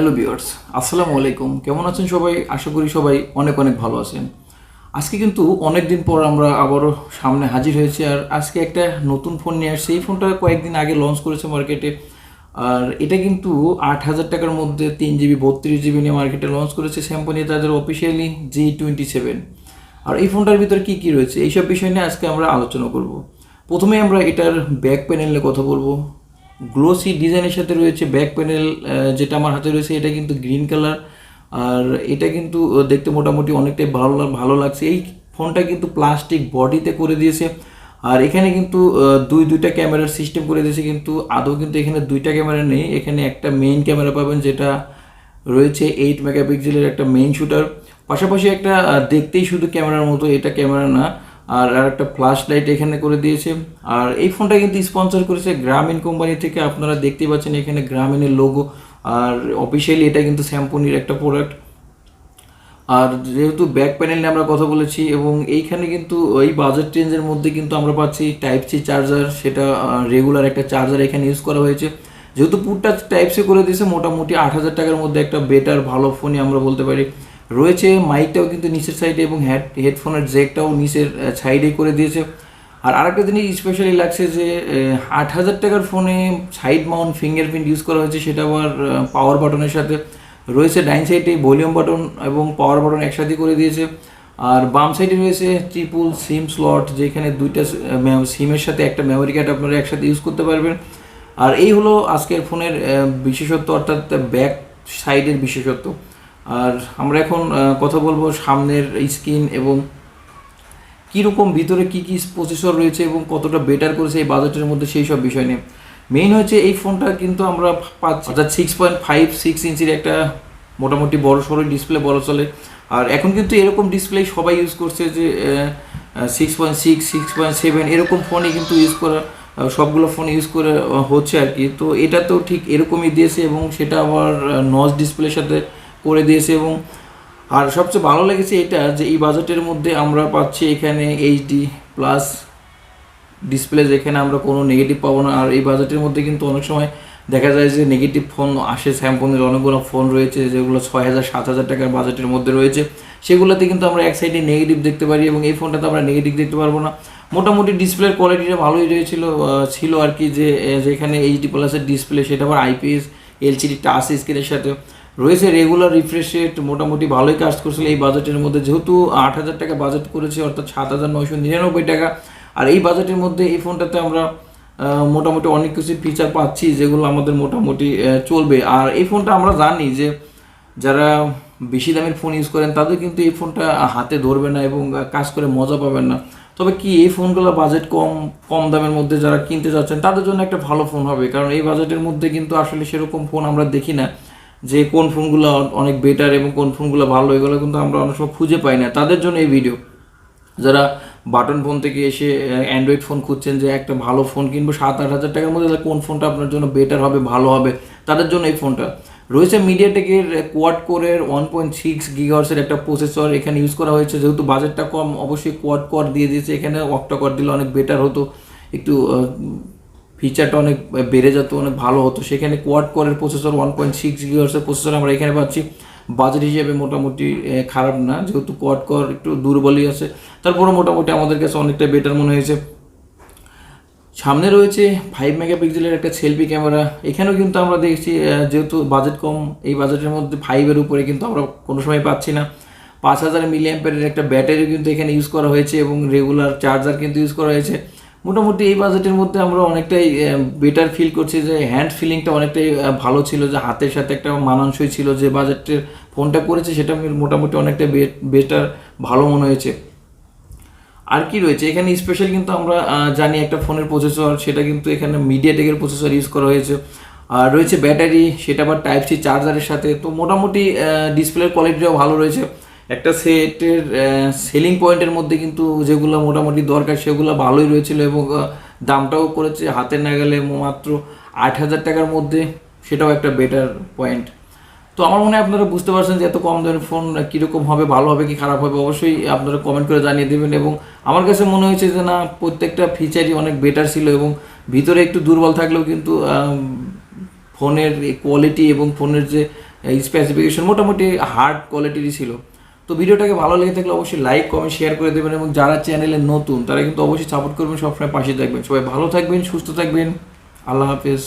Hello বিয়ার্স আসসালামু আলাইকুম। কেমন আছেন সবাই? আশা করি সবাই অনেক অনেক ভালো আছেন। আজকে কিন্তু অনেক দিন পর আমরা আবারও সামনে হাজির হয়েছি আর আজকে একটা নতুন ফোন নিয়ে আসছি। এই ফোনটা কয়েকদিন আগে লঞ্চ করেছে মার্কেটে আর এটা কিন্তু আট হাজার টাকার মধ্যে তিন জিবি, বত্রিশ জিবি নিয়ে মার্কেটে লঞ্চ করেছে স্যাম্পনি তাদের অফিসিয়ালি জি টোয়েন্টি সেভেন আর এই ফোনটার ভিতরে কী কী রয়েছে? এইসব বিষয় নিয়ে আজকে আমরা আলোচনা করব। প্রথমে আমরা এটার ব্যাক প্যানেল কথা বলব। গ্লোসি ডিজাইনের সাথে রয়েছে ব্যাক প্যানেল যেটা আমার হাতে রয়েছে, এটা কিন্তু গ্রিন কালার আর এটা কিন্তু দেখতে মোটামুটি অনেকটাই ভালো ভালো লাগছে। এই ফোনটা কিন্তু প্লাস্টিক বডিতে করে দিয়েছে, আর এখানে কিন্তু দুই, দুইটা ক্যামেরার সিস্টেম করে দিয়েছে, কিন্তু আদৌ কিন্তু এখানে দুইটা ক্যামেরা নেই। এখানে একটা মেইন ক্যামেরা পাবেন, যেটা রয়েছে এইট মেগাপিক্সেলের একটা মেইন শুটার পাশাপাশি একটা দেখতেই শুধু ক্যামেরার মতো, এটা ক্যামেরা না আর আর একটা ফ্ল্যাশ লাইট এখানে করে দিয়েছে। আর এই ফোনটা কিন্তু স্পন্সর করেছে গ্রামীণ কোম্পানি থেকে। আপনারা দেখতেই পাচ্ছেন এখানে গ্রামীণের লোগো আর অফিসিয়ালি এটা কিন্তু স্যাম্পনির একটা প্রোডাক্ট আর যেহেতু ব্যাক প্যানেল নিয়ে আমরা কথা বলেছি এবং এইখানে কিন্তু এই বাজেট রেঞ্জের মধ্যে কিন্তু আমরা পাচ্ছি টাইপ সি চার্জার সেটা রেগুলার একটা চার্জার এখানে ইউজ করা হয়েছে। যেহেতু পুরটা টাইপ সি করে দিয়েছে, মোটামুটি আট হাজার টাকার মধ্যে একটা বেটার ভালো ফোনই আমরা বলতে পারি। রয়েছে মাইকটাও কিন্তু নিচের সাইডে এবং হেড হেডফোনের জ্যাকটাও নিচের সাইডে করে দিয়েছে। আর আরেকটা জিনিস স্পেশালি লাগছে যে আট হাজার টাকার ফোনে সাইড মাউন্ট ফিঙ্গারপ্রিন্ট ইউজ করা হয়েছে, সেটা আবার পাওয়ার বাটনের সাথে। রয়েছে ডাইন সাইডে ভলিউম বাটন এবং পাওয়ার বাটন একসাথে করে দিয়েছে। আর বাম সাইডে রয়েছে ট্রিপুল সিম স্লট যেখানে দুইটা সিমের সাথে একটা মেমোরি কার্ড আপনারা একসাথে ইউজ করতে পারবেন। আর এই হলো আজকের ফোনের বিশেষত্ব, অর্থাৎ ব্যাক সাইডের বিশেষত্ব। আর আমরা এখন কথা বলব সামনের স্ক্রিন এবং কীরকম ভিতরে কী কী প্রসেসর রয়েছে এবং কতটা বেটার করেছে এই বাজেটের মধ্যে সেই সব বিষয় নিয়ে। মেইন হচ্ছে এই ফোনটা কিন্তু আমরা পাচ্ছি অর্থাৎ সিক্স পয়েন্ট ফাইভ সিক্স ইঞ্চির একটা মোটামুটি বড় সড়ো ডিসপ্লে বড় চলে। আর এখন কিন্তু এরকম ডিসপ্লে সবাই ইউজ করছে যে six point six six point seven এরকম ফোনই কিন্তু ইউজ করা সবগুলো ফোন ইউজ করে হচ্ছে আর কি। তো এটা তো ঠিক এরকমই দিয়েছে এবং সেটা আবার নজ ডিসপ্লের সাথে করে দিয়েছে এবং আর সবচেয়ে ভালো লেগেছে এটা যে এই বাজেটের মধ্যে আমরা পাচ্ছি এখানে এইচডি প্লাস ডিসপ্লে যেখানে আমরা কোনো নেগেটিভ পাবো না। আর এই বাজেটের মধ্যে কিন্তু অনেক সময় দেখা যায় যে নেগেটিভ ফোন আসে স্যামসংয়ের অনেকগুলো ফোন রয়েছে যেগুলো ছয় হাজার, সাত হাজার টাকার বাজেটের মধ্যে রয়েছে। সেগুলোতে কিন্তু আমরা এক সাইডে নেগেটিভ দেখতে পারি এবং এই ফোনটাতে আমরা নেগেটিভ দেখতে পারব না। মোটামুটি ডিসপ্লের কোয়ালিটিটা ভালোই রয়েছিল ছিল আর কি যে যেখানে এইচডি প্লাসের ডিসপ্লে সেটা আবার আইপিএস এলসিডি টাচ স্ক্রিনের সাথে। রয়েছে রেগুলার রিফ্রেশ রেট মোটামুটি ভালোই কাজ করছিল। এই বাজেটের মধ্যে যেহেতু আট হাজার টাকা বাজেট করেছে, অর্থাৎ সাত হাজার নয়শো নিরানব্বই টাকা। আর এই বাজেটের মধ্যে এই ফোনটাতে আমরা মোটামুটি অনেক কিছু ফিচার পাচ্ছি যেগুলো আমাদের মোটামুটি চলবে। আর এই ফোনটা আমরা জানি যে, যারা বেশি দামের ফোন ইউজ করেন, তাদের কিন্তু এই ফোনটা হাতে ধরবে না এবং কাজ করে মজা পাবেন না। তবে কি এই ফোনগুলো বাজেট কম কম দামের মধ্যে যারা কিনতে যাচ্ছেন, তাদের জন্য একটা ভালো ফোন হবে। কারণ এই বাজেটের মধ্যে কিন্তু আসলে সেরকম ফোন আমরা দেখি না। যে কোন ফোনগুলো অনেক বেটার এবং কোন ফোনগুলো ভালো, এগুলো কিন্তু আমরা অনেক সময় খুঁজে পাই না। তাদের জন্য এই ভিডিও যারা বাটন ফোন থেকে এসে অ্যান্ড্রয়েড ফোন খুঁজছেন যে একটা ভালো ফোন কিনবো সাত আট হাজার টাকার মধ্যে কোন ফোনটা আপনার জন্য বেটার হবে, ভালো হবে? তাদের জন্য এই ফোনটা রয়েছে মিডিয়াটেকের কোয়াড কোরের ওয়ান পয়েন্ট সিক্স গিগার্সের একটা প্রসেসর এখানে ইউজ করা হয়েছে, যেহেতু বাজেটটা কম, অবশ্যই কোয়াড কোর দিয়ে দিয়েছে। এখানে অক্টা কোর দিলে অনেক বেটার হতো। একটু ফিচারটা অনেক বেড়ে যেত, অনেক ভালো হতো। সেখানে কোয়াড কোরের প্রসেসর ওয়ান পয়েন্ট সিক্স গিগার্সের প্রসেসর আমরা এখানে পাচ্ছি। বাজেট হিসেবে মোটামুটি খারাপ না, যেহেতু কোয়াড কর একটু দুর্বলই আছে। তারপরে মোটামুটি আমাদের কাছে অনেকটা বেটার মনে হয়েছে। সামনে রয়েছে ফাইভ মেগাপিক্সেলের একটা সেলফি ক্যামেরা এখানেও কিন্তু আমরা দেখছি যেহেতু বাজেট কম, এই বাজেটের মধ্যে ফাইভের উপরে কিন্তু আমরা কোনো সময় পাচ্ছি না। পাঁচ হাজার মিলিয়াম্পের একটা ব্যাটারি কিন্তু এখানে ইউজ করা হয়েছে এবং রেগুলার চার্জার কিন্তু ইউজ করা হয়েছে। মোটামুটি এই বাজেটের মধ্যে আমরা অনেকটাই বেটার ফিল করছি যে হ্যান্ড ফিলিংটা অনেকটাই ভালো ছিল, যে হাতের সাথে একটা মানানসই ছিল, যে বাজেটের ফোনটা করেছে, সেটা মোটামুটি অনেকটা বেটার ভালো মনে হয়েছে। আর কি রয়েছে? এখানে স্পেশাল কিন্তু আমরা জানি একটা ফোনের প্রসেসর সেটা কিন্তু এখানে মিডিয়াটেকের প্রসেসর ইউজ করা হয়েছে। আর রয়েছে ব্যাটারি, সেটা আবার টাইপ সি চার্জারের সাথে। তো মোটামুটি ডিসপ্লের কোয়ালিটিও ভালো রয়েছে। একটা সেটের সেলিং পয়েন্টের মধ্যে কিন্তু যেগুলো মোটামুটি দরকার সেগুলো ভালোই রয়েছিল এবং দামটাও করেছে হাতে না গেলে মাত্র আট হাজার টাকার মধ্যে, সেটাও একটা বেটার পয়েন্ট তো আমার মনে হয় আপনারা বুঝতে পারছেন যে এত কম দামের ফোন কীরকম হবে, ভালো হবে কি খারাপ হবে, অবশ্যই আপনারা কমেন্ট করে জানিয়ে দেবেন এবং আমার কাছে মনে হয়েছে যে না, প্রত্যেকটা ফিচারই অনেক বেটার ছিল এবং ভিতরে একটু দুর্বল থাকলেও কিন্তু ফোনের কোয়ালিটি এবং ফোনের যে স্পেসিফিকেশন মোটামুটি হার্ড কোয়ালিটিরই ছিল। তো ভিডিওটাকে ভালো লেগে থাকলে অবশ্যই লাইক কমেন্ট শেয়ার করে দেবেন এবং যারা চ্যানেলে নতুন, তারা কিন্তু অবশ্যই সাপোর্ট করবেন, সবসময় পাশে থাকবেন। সবাই ভালো থাকবেন, সুস্থ থাকবেন। আল্লাহ হাফেজ।